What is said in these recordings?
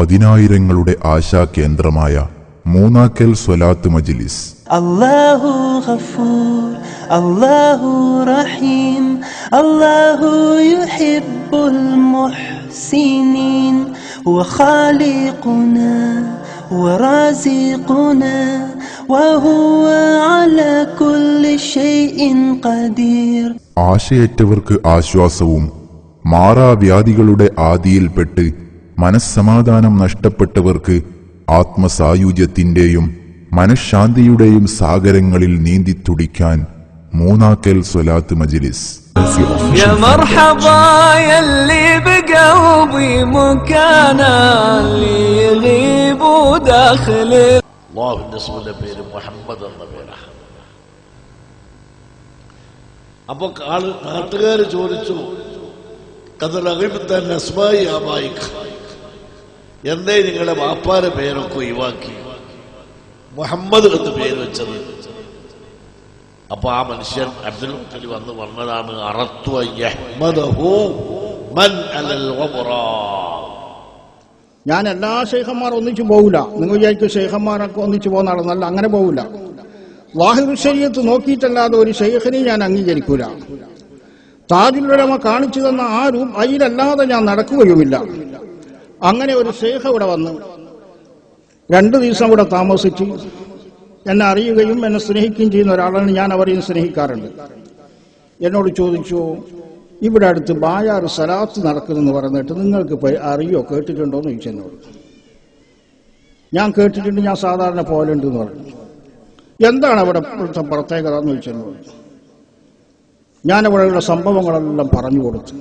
പതിനായിരങ്ങളുടെ ആശാകേന്ദ്രമായ മൂന്നാക്കൽ സ്വലാത്ത് മജ്ലിസ് الله غفور الله رحيم الله يحب المحسنين وخالقنا ورازقنا وهو على كل شيء قدير ആശയറ്റവർക്ക് ആശ്വാസവും മാറാവ്യാധികളുടെ ആദിയിൽപ്പെട്ട് മനസ്സമാധാനം നഷ്ടപ്പെട്ടവർക്ക് ആത്മസായുജ്യത്തിന്റെയും മനഃശാന്തിയുടെയും സാഗരങ്ങളിൽ നീന്തി തുടിക്കാൻ മൂന്നാക്കൽ സ്വലാത്ത് മജിലിസ്. പേര് മുഹമ്മദ് അപ്പൊ ആൾ നാട്ടുകാർ ചോദിച്ചു കഥ അഭിമത്താൻ അസ്മായി എന്തേ നിങ്ങളുടെ വാപ്പാരെ പേരൊക്കെ ഒഴിവാക്കി? മുഹമ്മദ് എന്ന് പേര് വെച്ചത്. അപ്പൊ ആ മനുഷ്യൻ അബ്ദുൽ മുത്തലി വന്ന് പറഞ്ഞതാണ് ഞാൻ എല്ലാ ഷെയ്ഖന്മാരും ഒന്നിച്ചു പോകില്ല നിങ്ങൾ വിചാരിക്കും ഷെയ്ഖന്മാരൊക്കെ ഒന്നിച്ചു പോകുന്നതല്ല അങ്ങനെ പോകില്ല വാഹിദ് ശരീരത്ത് നോക്കിയിട്ടല്ലാതെ ഒരു ഷെയ്ഖിനെ ഞാൻ അംഗീകരിക്കൂല. താജുലുലമ കാണിച്ചു തന്ന ആരും രൂപ അതിലല്ലാതെ ഞാൻ നടക്കുകയുമില്ല. അങ്ങനെ ഒരു സേഹ ഇവിടെ വന്ന്. രണ്ടു ദിവസം ഇവിടെ താമസിച്ച്. എന്നെ അറിയുകയും എന്നെ സ്നേഹിക്കുകയും ചെയ്യുന്ന ഒരാളാണ് ഞാൻ അവരെയും സ്നേഹിക്കാറുണ്ട്. എന്നോട് ചോദിച്ചു ഇവിടെ അടുത്ത് ബായാർ സലാത്ത് നടക്കുന്നെന്ന് പറഞ്ഞിട്ട് നിങ്ങൾക്ക് അറിയോ കേട്ടിട്ടുണ്ടോ? എന്ന് ചോദിച്ചു എന്നോട്. ഞാൻ കേട്ടിട്ടുണ്ട് ഞാൻ സാധാരണ പോലുണ്ട് എന്ന് പറഞ്ഞു. എന്താണ് അവിടെ പ്രത്യേകത? എന്ന് ചോദിച്ചു ഞാനവിടെയുള്ള സംഭവങ്ങളെല്ലാം പറഞ്ഞു കൊടുത്തു.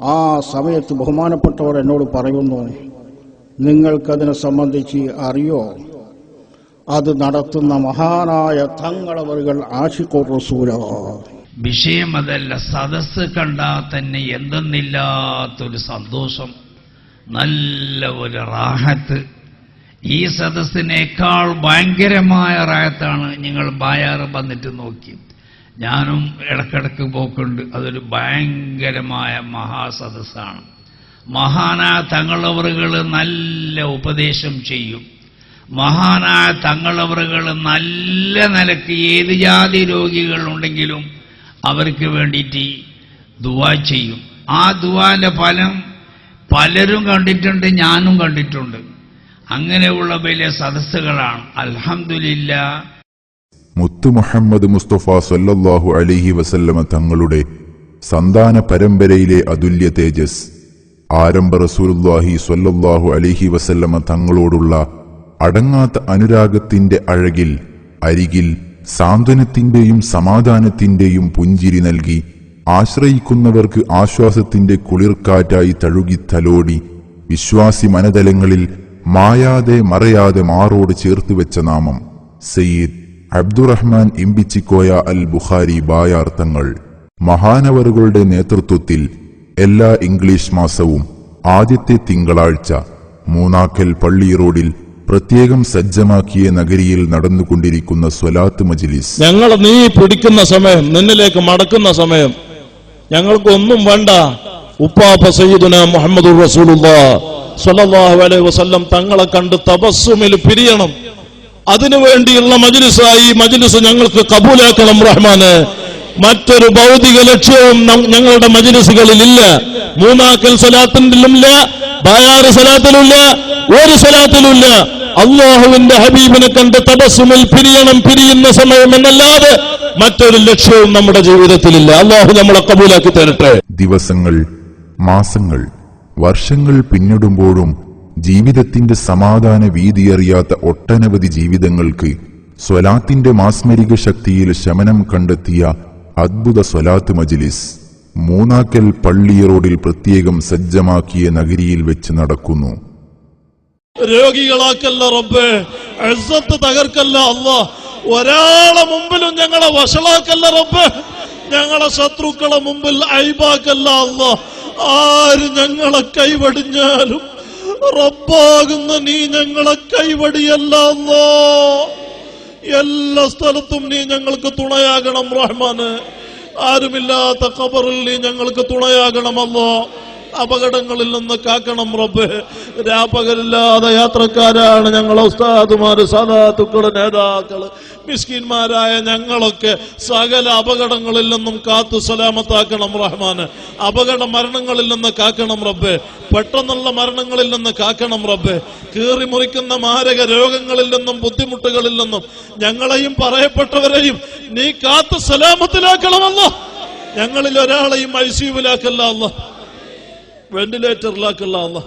ആ സമയത്ത് ബഹുമാനപ്പെട്ടവർ എന്നോട് പറയുന്നു നിങ്ങൾക്കതിനെ സംബന്ധിച്ച് അറിയോ? അത് നടത്തുന്ന മഹാനായ തങ്ങളവറുകൾ ആഷിഖുർ റസൂല. വിഷയം അതല്ല സദസ് കണ്ടാൽ തന്നെ എന്തെന്നില്ലാത്തൊരു സന്തോഷം നല്ല ഒരു റാഹത്ത്. ഈ സദസ്സിനേക്കാൾ ഭയങ്കരമായ റാഹത്താണ് നിങ്ങൾ ബായാറ് വന്നിട്ട് നോക്കി ഞാനും ഇടക്കിടക്ക് പോക്കുണ്ട്. അതൊരു ഭയങ്കരമായ മഹാസദസ്സാണ്. മഹാനായ തങ്ങളവറുകൾ നല്ല ഉപദേശം ചെയ്യും. മഹാനായ തങ്ങളവറുകൾ നല്ല നിലയ്ക്ക് ഏത് ജാതി രോഗികളുണ്ടെങ്കിലും അവർക്ക് വേണ്ടിയിട്ട് ദുവാ ചെയ്യും. ആ ദുവാന്റെ ഫലം പലരും കണ്ടിട്ടുണ്ട് ഞാനും കണ്ടിട്ടുണ്ട്. അങ്ങനെയുള്ള വലിയ സദസ്സുകളാണ്. അൽഹംദുലില്ല മുത്തു മുഹമ്മദ് മുസ്തഫ സല്ലല്ലാഹു അലൈഹി വസല്ലമ തങ്ങളുടെ സന്താന പരമ്പരയിലെ അതുല്യ തേജസ് ആരംഭ റസൂലുല്ലാഹി സ്വല്ലല്ലാഹു അലൈഹി വസല്ലമ തങ്ങളോടുള്ള അടങ്ങാത്ത അനുരാഗത്തിന്റെ അഴകിൽ അരികിൽ സാന്ത്വനത്തിന്റെയും സമാധാനത്തിന്റെയും പുഞ്ചിരി നൽകി ആശ്രയിക്കുന്നവർക്ക് ആശ്വാസത്തിന്റെ കുളിർക്കാറ്റായി തഴുകി തലോടി വിശ്വാസി മനതലങ്ങളിൽ മായാതെ മറയാതെ മാറോട് ചേർത്തുവെച്ച നാമം സയ്യിദ്. അബ്ദുറഹ്മാൻ ഇമ്പിച്ചിക്കോയ അൽ ബുഖാരി ബായാർ തങ്ങൾ മഹാനവറുകളുടെ നേതൃത്വത്തിൽ എല്ലാ ഇംഗ്ലീഷ് മാസവും ആദ്യത്തെ തിങ്കളാഴ്ച മൂന്നാക്കൽ പള്ളി റോഡിൽ പ്രത്യേകം സജ്ജമാക്കിയ നഗരിയിൽ നടന്നുകൊണ്ടിരിക്കുന്ന സ്വലാത്ത് മജിലിസ്. ഞങ്ങൾ നീ പിടിക്കുന്ന സമയം നിന്നിലേക്ക് മടക്കുന്ന സമയം. ഞങ്ങൾക്ക് ഒന്നും വേണ്ട. ഉപ്പാപ്പ മുഹമ്മദ് സല്ലല്ലാഹു അലൈഹി വസല്ലം തങ്ങളെ കണ്ട് തപസ്സുമിൽ പിരിയണം. അതിനു വേണ്ടിയുള്ള മജ്ലിസായി മജ്ലിസ് ഞങ്ങൾക്ക് കബൂലാക്കണം റഹ്മാന്. മറ്റൊരു ഭൗതിക ലക്ഷ്യവും ഞങ്ങളുടെ മജുലിസുകളിൽ ഇല്ല മൂന്നാക്കൽ സലാത്തിലുമില്ല ബായാറ് സലാത്തിലുമില്ല ഒരു സലാത്തിലുമില്ല. അള്ളാഹുവിന്റെ ഹബീബിനെ കണ്ട് തപസ്സുമിൽ പിരിയണം പിരിയുന്ന സമയം എന്നല്ലാതെ മറ്റൊരു ലക്ഷ്യവും നമ്മുടെ ജീവിതത്തിലില്ല. അള്ളാഹു നമ്മളെ കബൂലാക്കി തരട്ടെ. ദിവസങ്ങൾ മാസങ്ങൾ വർഷങ്ങൾ പിന്നിടുമ്പോഴും ജീവിതത്തിന്റെ സമാധാന വീതിയറിയാത്ത ഒട്ടനവധി ജീവിതങ്ങൾക്ക് സ്വലാത്തിന്റെ മാസ്മരിക ശക്തിയിൽ ശമനം കണ്ടെത്തിയ അദ്ഭുത സ്വലാത്ത് മജിലിസ് മൂന്നാക്കൽ പള്ളി റോഡിൽ പ്രത്യേകം സജ്ജമാക്കിയ നഗരിയിൽ വെച്ച് നടക്കുന്നു. രോഗികളാക്കല്ല റബ്ബേ തകർക്കല്ല അല്ല. ഒരാളെ മുമ്പിലും ഞങ്ങളെ വഷളാക്കല്ല റബ്ബേ. ഞങ്ങളെ ശത്രുക്കളെ മുമ്പിൽ ഐബാക്കല്ല അല്ല. ആര് ഞങ്ങളെ കൈവടിഞ്ഞാലും റബ്ബാകുന്ന നീ ഞങ്ങളെ കൈവടിയല്ല എല്ലാ സ്ഥലത്തും നീ ഞങ്ങൾക്ക് തുണയാകണം റഹ്മാന്. ആരുമില്ലാത്ത ഖബറിൽ നീ ഞങ്ങൾക്ക് തുണയാകണമല്ലോ അപകടങ്ങളിൽ നിന്ന് കാക്കണം റബ്ബേ. രാപകലില്ലാതെ യാത്രക്കാരാണ് ഞങ്ങളെ ഉസ്താദുമാര് സാധാത്തുക്കൾ നേതാക്കൾ മിസ്കിന്മാരായ ഞങ്ങളൊക്കെ സകല അപകടങ്ങളിൽ നിന്നും കാത്തു സലാമത്താക്കണം റഹ്മാന്. അപകട മരണങ്ങളിൽ നിന്ന് കാക്കണം റബ്ബ്. പെട്ടെന്നുള്ള മരണങ്ങളിൽ നിന്ന് കാക്കണം റബ്ബ്. കീറി മുറിക്കുന്ന മാരക രോഗങ്ങളിൽ നിന്നും ബുദ്ധിമുട്ടുകളിൽ നിന്നും ഞങ്ങളെയും പറയപ്പെട്ടവരെയും നീ കാത്തു സലാമത്തിലാക്കണമല്ലോ. ഞങ്ങളിൽ ഒരാളെയും ഐ സിയുവിലാക്കല്ല വെന്റിലേറ്ററിലാക്കല്ല അല്ല